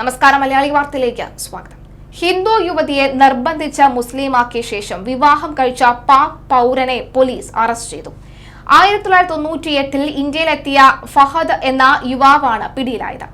നമസ്കാരം മലയാളി വാർത്തയിലേക്ക് സ്വാഗതം. ഹിന്ദു യുവതിയെ നിർബന്ധിച്ച മുസ്ലിമാക്കിയ ശേഷം വിവാഹം കഴിച്ച പാക് പൗരനെ പോലീസ് അറസ്റ്റ് ചെയ്തു. ആയിരത്തി തൊള്ളായിരത്തി തൊണ്ണൂറ്റിയെട്ടിൽ ഇന്ത്യയിലെത്തിയ ഫഹദ് എന്ന യുവാവാണ് പിടിയിലായത്.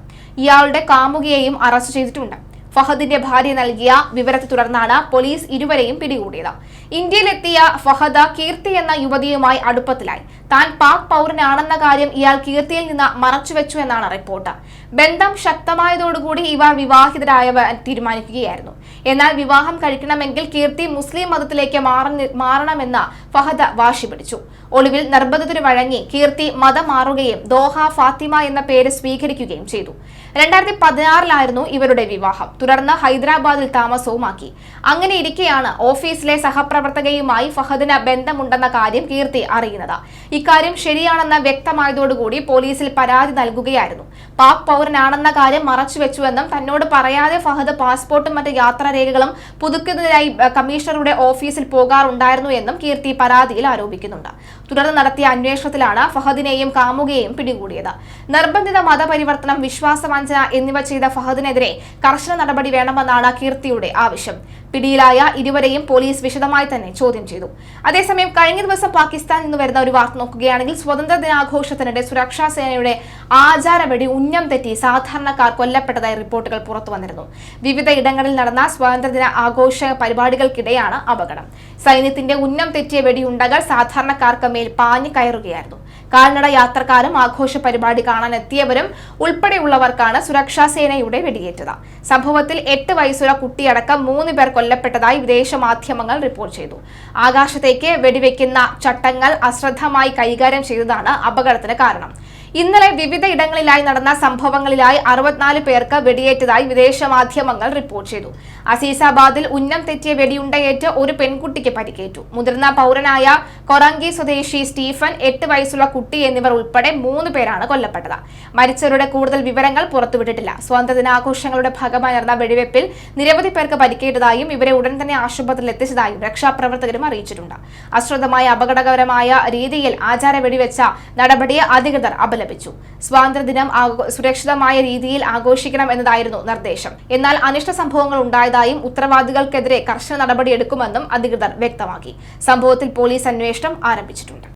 ഇയാളുടെ കാമുകിയെയും അറസ്റ്റ് ചെയ്തിട്ടുണ്ട്. ഫഹദിന്റെ ഭാര്യ നൽകിയ വിവരത്തെ തുടർന്നാണ് പോലീസ് ഇരുവരെയും പിടികൂടിയത്. ഇന്ത്യയിലെത്തിയ ഫഹദ കീർത്തി എന്ന യുവതിയുമായി അടുപ്പത്തിലായി. താൻ പാക് പൗരനാണെന്ന കാര്യം ഇയാൾ കീർത്തിയിൽ നിന്ന് മറച്ചുവെച്ചു എന്നാണ് റിപ്പോർട്ട്. ബന്ധം ശക്തമായതോടുകൂടി ഇവർ വിവാഹിതരായവർ തീരുമാനിക്കുകയായിരുന്നു. എന്നാൽ വിവാഹം കഴിക്കണമെങ്കിൽ കീർത്തി മുസ്ലിം മതത്തിലേക്ക് മാറ- മാറണമെന്ന് ഫഹദ വാശി പിടിച്ചു ഒടുവിൽ നിർബന്ധത്തിന് വഴങ്ങി കീർത്തി മതം മാറുകയും ദോഹ ഫാത്തിമ എന്ന പേര് സ്വീകരിക്കുകയും ചെയ്തു. രണ്ടായിരത്തി പതിനാറിലായിരുന്നു ഇവരുടെ വിവാഹം. തുടർന്ന് ഹൈദരാബാദിൽ താമസവുമാക്കി. അങ്ങനെ ഇരിക്കെയാണ് ഓഫീസിലെ സഹപ്രവർത്തകയുമായി ഫഹദിന് ബന്ധമുണ്ടെന്ന കാര്യം കീർത്തി അറിയുന്നത്. ഇക്കാര്യം ശരിയാണെന്ന് വ്യക്തമായതോടുകൂടി പോലീസിൽ പരാതി നൽകുകയായിരുന്നു. പാക് പൗരനാണെന്ന കാര്യം മറച്ചുവെച്ചുവെന്നും തന്നോട് പറയാതെ ഫഹദ് പാസ്പോർട്ടും മറ്റ് യാത്രാരേഖകളും പുതുക്കുന്നതിനായി കമ്മീഷണറുടെ ഓഫീസിൽ പോകാറുണ്ടായിരുന്നു എന്നും കീർത്തി പരാതിയിൽ ആരോപിക്കുന്നുണ്ട്. തുടർന്ന് നടത്തിയ അന്വേഷണത്തിലാണ് ഫഹദിനെയും കാമുകയെയും പിടികൂടിയത്. നിർബന്ധിത മതപരിവർത്തനം വിശ്വാസവഞ്ചന എന്നിവ ചെയ്ത ഫഹദിനെതിരെ കർശന നടപടി വേണമെന്നാണ് കീർത്തിയുടെ ആവശ്യം. പിടിയിലായ ഇരുവരെയും പോലീസ് വിശദമായി തന്നെ ചോദ്യം ചെയ്തു. അതേസമയം കഴിഞ്ഞ ദിവസം പാകിസ്ഥാനിൽ നിന്ന് വരുന്ന ഒരു വാർത്ത നോക്കുകയാണെങ്കിൽ സ്വതന്ത്ര ദിനാഘോഷത്തിനിടെ സുരക്ഷാ സേനയുടെ ആചാരവെടി ഉന്നം തെറ്റി സാധാരണക്കാർ കൊല്ലപ്പെട്ടതായി റിപ്പോർട്ടുകൾ പുറത്തു വന്നിരുന്നു. വിവിധ ഇടങ്ങളിൽ നടന്ന സ്വാതന്ത്ര്യദിന ആഘോഷ പരിപാടികൾക്കിടെയാണ് അപകടം. സൈന്യത്തിന്റെ ഉന്നം തെറ്റിയ വെടിയുണ്ടകൾ സാധാരണക്കാർക്ക് മേൽ പാഞ്ഞു കയറുകയായിരുന്നു. കാൽനട യാത്രക്കാരും ആഘോഷ പരിപാടി കാണാൻ എത്തിയവരും ഉൾപ്പെടെയുള്ളവർക്കാണ് സുരക്ഷാ സേനയുടെ വെടിയേറ്റത്. സംഭവത്തിൽ എട്ട് വയസ്സുള്ള കുട്ടിയടക്കം മൂന്ന് പേർ കൊല്ലപ്പെട്ടതായി വിദേശ മാധ്യമങ്ങൾ റിപ്പോർട്ട് ചെയ്തു. ആകാശത്തേക്ക് വെടിവെക്കുന്ന ചട്ടങ്ങൾ അശ്രദ്ധമായി കൈകാര്യം ചെയ്തതാണ് അപകടത്തിന് കാരണം. ഇന്നലെ വിവിധ ഇടങ്ങളിലായി നടന്ന സംഭവങ്ങളിലായി അറുപത്തിനാല് പേർക്ക് വെടിയേറ്റതായി വിദേശ മാധ്യമങ്ങൾ റിപ്പോർട്ട് ചെയ്തു. അസീസാബാദിൽ ഉന്നം തെറ്റിയ വെടിയുണ്ടയേറ്റ് ഒരു പെൺകുട്ടിക്ക് പരിക്കേറ്റു. മുതിർന്ന പൗരനായ കൊറങ്കി സ്വദേശി സ്റ്റീഫൻ എട്ട് വയസ്സുള്ള കുട്ടി എന്നിവർ ഉൾപ്പെടെ മൂന്ന് പേരാണ് കൊല്ലപ്പെട്ടത്. മരിച്ചവരുടെ കൂടുതൽ വിവരങ്ങൾ പുറത്തുവിട്ടിട്ടില്ല. സ്വാതന്ത്ര്യദിനാഘോഷങ്ങളുടെ ഭാഗമായി നടന്ന വെടിവെപ്പിൽ നിരവധി പേർക്ക് പരിക്കേറ്റതായും ഇവരെ ഉടൻ തന്നെ ആശുപത്രിയിൽ എത്തിച്ചതായും രക്ഷാപ്രവർത്തകരും അറിയിച്ചിട്ടുണ്ട്. അശ്രദ്ധമായ അപകടകരമായ രീതിയിൽ ആചാര വെടിവെച്ച നടപടിയെ അധികൃതർ അപലപിച്ചു. സ്വാതന്ത്ര്യദിനം സുരക്ഷിതമായ രീതിയിൽ ആഘോഷിക്കണം എന്നതായിരുന്നു നിർദ്ദേശം. എന്നാൽ അനിഷ്ട സംഭവങ്ങൾ ഉണ്ടായതായും ഉത്തരവാദികൾക്കെതിരെ കർശന നടപടിയെടുക്കുമെന്നും അധികൃതർ വ്യക്തമാക്കി. സംഭവത്തിൽ പോലീസ് അന്വേഷണം ആരംഭിച്ചിട്ടുണ്ട്.